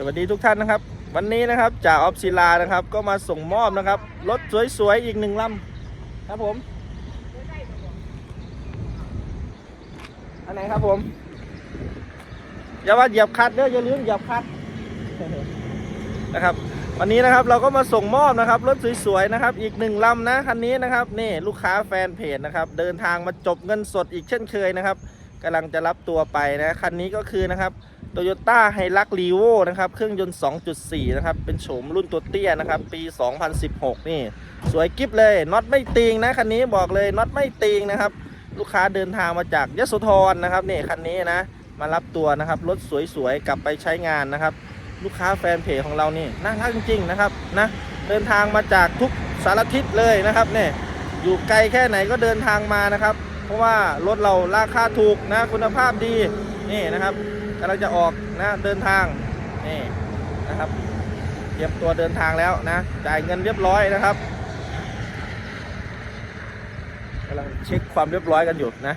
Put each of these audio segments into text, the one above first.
สวัสดีทุกท่านนะครับ วันนี้นะครับจ่าออฟศิลานะครับ ก็มาส่งมอบนะครับรถสวยๆอีกหนึ่งลำครับผม อันไหนครับผม อย่าว่าเหยียบคัดเด้ออย่าลืมเหยียบคัดนะครับ วันนี้นะครับเราก็มาส่งมอบนะครับรถสวยๆนะครับ อีกหนึ่งลำนะคันนี้นะครับนี่ลูกค้าแฟนเพจนะครับ เดินทางมาจบเงินสดอีกเช่นเคยนะครับกำลังจะรับตัวไปนะคันนี้ก็คือนะครับ โตโยต้าไฮรักรีโวนะครับ เครื่องยนต์ 2.4 นะครับ เป็นโฉมรุ่นตัวเตี้ยนะครับ ปี 2016 นี่ สวยกิฟเลย น็อตไม่ติงนะ คันนี้บอกเลย น็อตไม่ติงนะครับ ลูกค้าเดินทางมาจากยโสธรนะครับนี่คันนี้นะ มารับตัวนะครับ รถสวยๆ กลับไปใช้งานนะครับ ลูกค้าแฟนเพจของเรานี่ น่ารักจริงๆนะครับ นะ เดินทางมาจากทุกสารทิศเลยนะครับเนี่ยอยู่ไกลแค่ไหนก็เดินทางมานะครับ เพราะว่ารถเราราคาถูกนะ คุณภาพดี นี่นะครับ กำลังจะออกนะเดินทางนี่นะครับเตรียมตัวเดินทางแล้วนะจ่ายเงินเรียบร้อยนะครับกำลังเช็คความเรียบร้อยกันอยู่นะ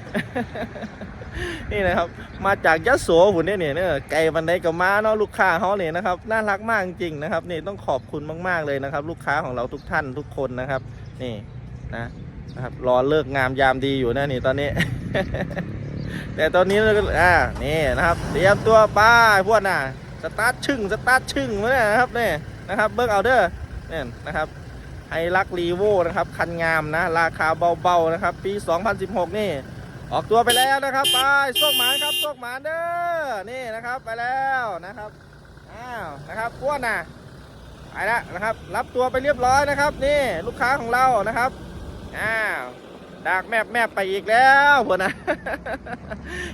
นี่นะครับ มาจากยะโสหุ่นเนี่ยเนี่ยเนี่ไก่บันไดกับม้าเนาะลูกค้าเขาเนี่ยนะครับน่ารักมากจริงๆนะครับ นี่ต้องขอบคุณมากๆเลยนะครับ ลูกค้าของเราทุกท่านทุกคนนะครับ นี่นะนะครับรอเลิกงามยามดีอยู่นะนี่ตอนนี้ แต่ตอนนี้เราก็อ่านี่นะครับ เตรียมตัวไป้าพวกน่ะสตาร์ทชึ่งสตาร์ทชึ่งมาเนี่ยนะครับนี่นะครับเบิร์กเอาเดอร์เนี่ยนะครับไฮรักรีโวนะครับ คันงามนะ ราคาเบาๆนะครับ ปี 2016 นี่ ออกตัวไปแล้วนะครับ ไปโชคหมานครับโชคหมานเด้อนี่นะครับไปแล้วนะครับอ้าวนะครับพวกน่ะไปแล้วนะครับ รับตัวไปเรียบร้อยนะครับ นี่ลูกค้าของเรานะครับอ้าว ดากแมบแมบไปอีกแล้วพวกนะ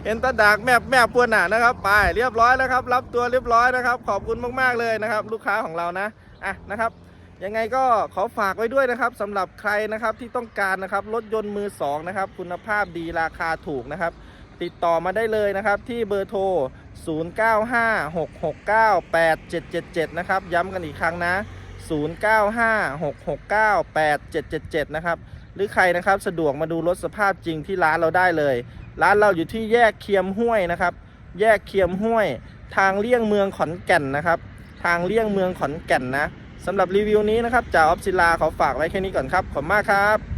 เห็นตาดากแมบแมบพวกน่ะนะครับ ไปเรียบร้อยแล้วครับ รับตัวเรียบร้อยนะครับ ขอบคุณมากๆเลยนะครับ ลูกค้าของเรานะอะนะครับยังไงก็ขอฝากไว้ด้วยนะครับสำหรับใครนะครับที่ต้องการนะครับรถยนต์มือสองนะครับคุณภาพดีราคาถูกนะครับ ติดต่อมาได้เลยนะครับที่เบอร์โทร 0956698777 นะครับย้ำกันอีกครั้งนะ 0956698777 นะครับ หรือใครนะครับสะดวกมาดูรถสภาพจริงที่ร้านเราได้เลย ร้านเราอยู่ที่แยกเคียมห้วยนะครับ แยกเคียมห้วย ทางเลี่ยงเมืองขอนแก่นนะครับ ทางเลี่ยงเมืองขอนแก่นนะสำหรับรีวิวนี้นะครับจ่าออฟศิลาขอฝากไว้แค่นี้ก่อนครับขอบคุณมากครับ